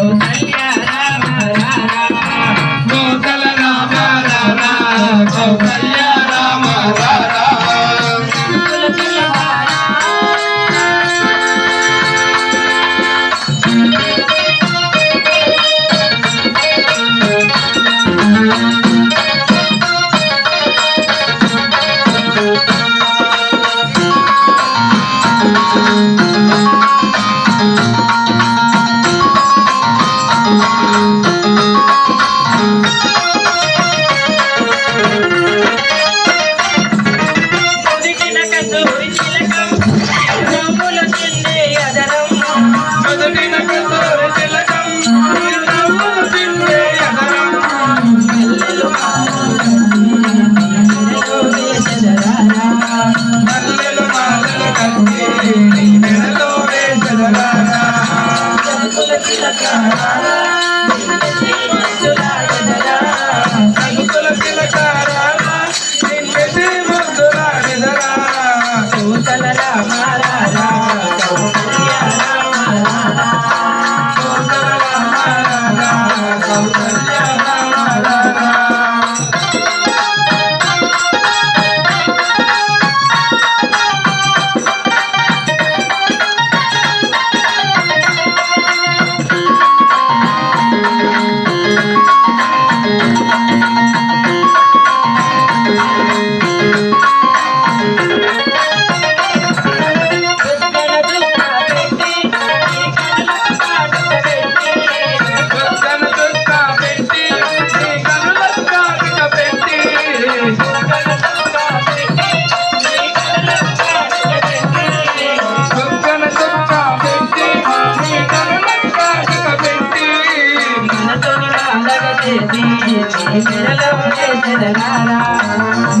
Oh.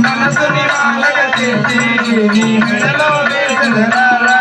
మనసుని వాళ్ళగా చేసి నీ మెడలో వేసదరారా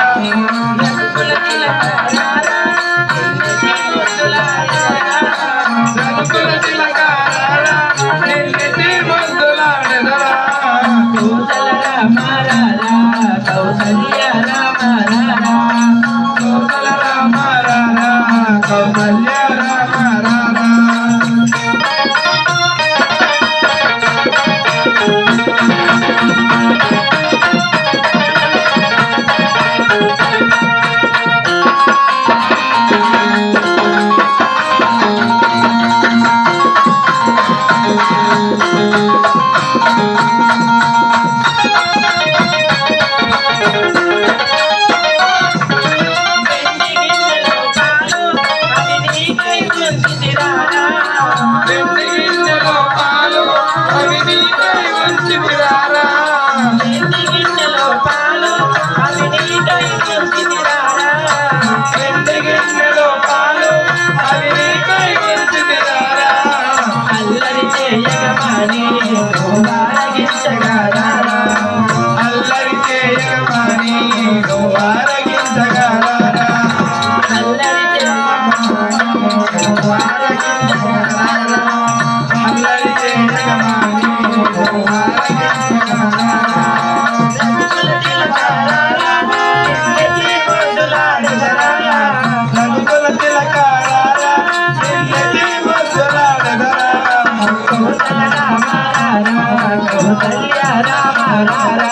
గోకల్యా రామ రామ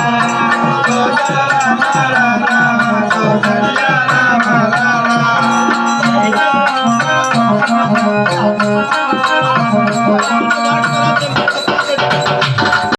గోకల్యా రామ రామ గోకల్యా రామ రామ